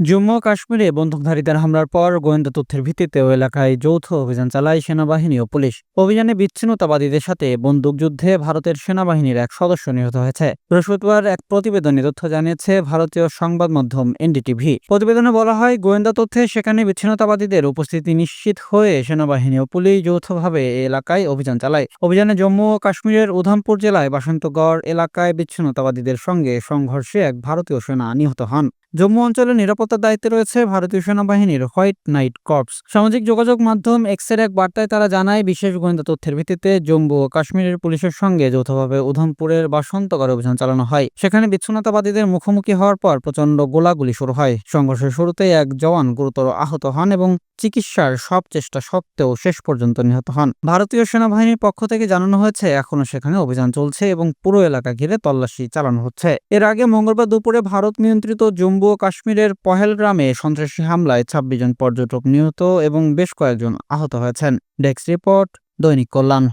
জম্মু কাশ্মীরে বন্দুকধারীদের হামলার পর গোয়েন্দা তথ্যের ভিত্তিতে ওই এলাকায় যৌথ অভিযান চালায় সেনাবাহিনী ও পুলিশ। অভিযানে বিচ্ছিন্নতাবাদীদের সাথে বন্দুকযুদ্ধে ভারতের সেনাবাহিনীর এক সদস্য নিহত হয়েছে। বৃহস্পতিবার এক প্রতিবেদনে তথ্য জানিয়েছে, ভারতীয় সংবাদ মাধ্যম এনডিটিভি। প্রতিবেদনে বলা হয়, গোয়েন্দা তথ্যে সেখানে বিচ্ছিন্নতাবাদীদের উপস্থিতি নিশ্চিত হয়ে সেনাবাহিনী ও পুলিশ যৌথভাবে এলাকায় অভিযান চালায়। অভিযানে জম্মু ও কাশ্মীরের উধামপুর জেলায় বাসন্তগড় এলাকায় বিচ্ছিন্নতাবাদীদের সঙ্গে সংঘর্ষে এক ভারতীয় সেনা নিহত হন। জম্মু অঞ্চলের নিরাপত্তার দায়িত্বে রয়েছে ভারতীয় সেনাবাহিনীর হোয়াইট নাইট কর্পস। সামাজিক যোগাযোগ মাধ্যম এক্সের এক বার্তায় তারা জানায়, বিশেষ গোয়েন্দা তথ্যের ভিত্তিতে জম্মু ও কাশ্মীরের পুলিশের সঙ্গে যৌথভাবে উধমপুরের বাসন্তগড়ে অভিযান চালানো হয়। সেখানে বিচ্ছিন্নতাবাদীদের মুখোমুখি হওয়ার পর প্রচণ্ড গোলাগুলি শুরু হয়। সংঘর্ষের শুরুতেই এক জওয়ান গুরুতর আহত হন এবং চিকিৎসার সব চেষ্টা সত্ত্বেও শেষ পর্যন্ত নিহত হন। ভারতীয় সেনাবাহিনীর পক্ষ থেকে জানানো হয়েছে, এখনও সেখানে অভিযান চলছে এবং পুরো এলাকা ঘিরে তল্লাশি চালানো হচ্ছে। এর আগে মঙ্গলবার দুপুরে ভারত নিয়ন্ত্রিত জম্মু ও কাশ্মীরের পহেলগ্রামে সন্ত্রাসী হামলায় ছাব্বিশ জন পর্যটক নিহত এবং বেশ কয়েকজন আহত হয়েছেন। ডেস্ক রিপোর্ট দৈনিক কল্যাণ।